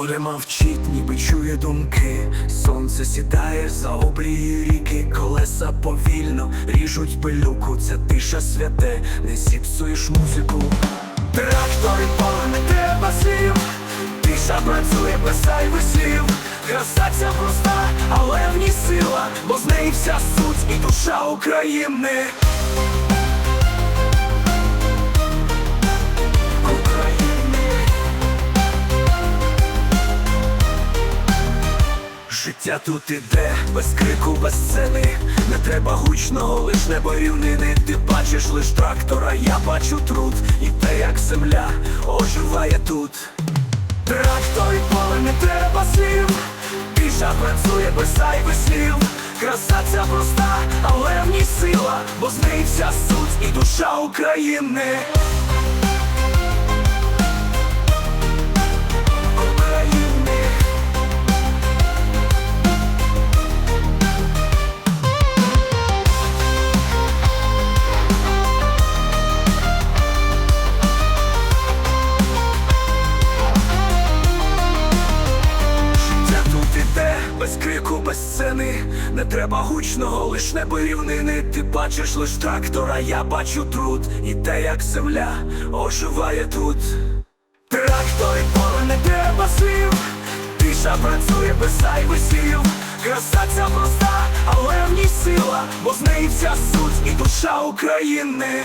Море мовчить, ніби чує думки. Сонце сідає за обрії ріки, колеса повільно ріжуть пилюку, це тиша святе, не зіпсуєш музику. Трактор і поле не треба слів, тиша працює, без зайвих слів. Краса ця проста, але в ній сила, бо з неї вся суть і душа України. Життя тут іде, без крику, без сцени. Не треба гучного, лиш небо рівнини. Ти бачиш лиш трактора, я бачу труд. І те, як земля оживає тут. Трактор і поле не треба слів. Піша працює без зайвих слів. Краса ця проста, але в ній сила Бо з неї вся суть і душа України крику, без сцени Не треба гучного, лиш небо рівнини. Ти бачиш лиш трактора, я бачу труд. І те, як земля оживає тут. Трактор і поле не треба слів. Тиша працює без зайвих слів. Краса ця проста, але в ній сила. Бо з неї вся суть і душа України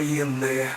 України